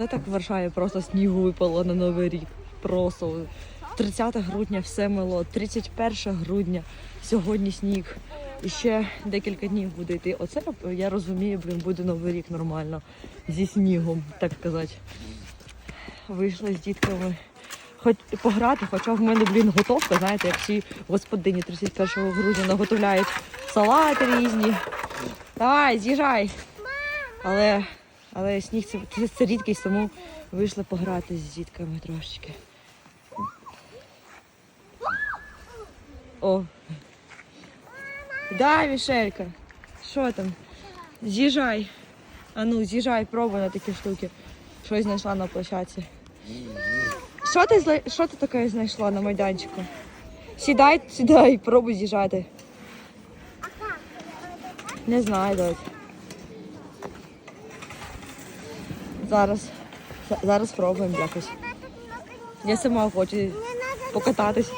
Це так в Варшаві просто снігу випало на Новий рік. Просто 30 грудня все мило, 31 грудня, сьогодні сніг. І ще декілька днів буде йти. Оце я розумію, блін, буде новий рік нормально. Зі снігом, так сказати. Вийшли з дітками. Хоч пограти, хоча в мене, блін, готовка, знаєте, як всі господині 31 грудня наготовляють салати різні. Давай, з'їжджай. Але, але сніг це, це, рідкість, тому вийшли пограти з дітками трошечки. О. Да, Мішелька. Що там? З'їжджай. А ну, з'їжджай, пробуй на такі штуки. Щось знайшла на площадці. Що ти, що ти таке знайшла на майданчику? Сідай, сідай, пробуй з'їжджати. Не знаю, дочь. Зараз. Зараз спробуємо якось. Я сама хочу покататись.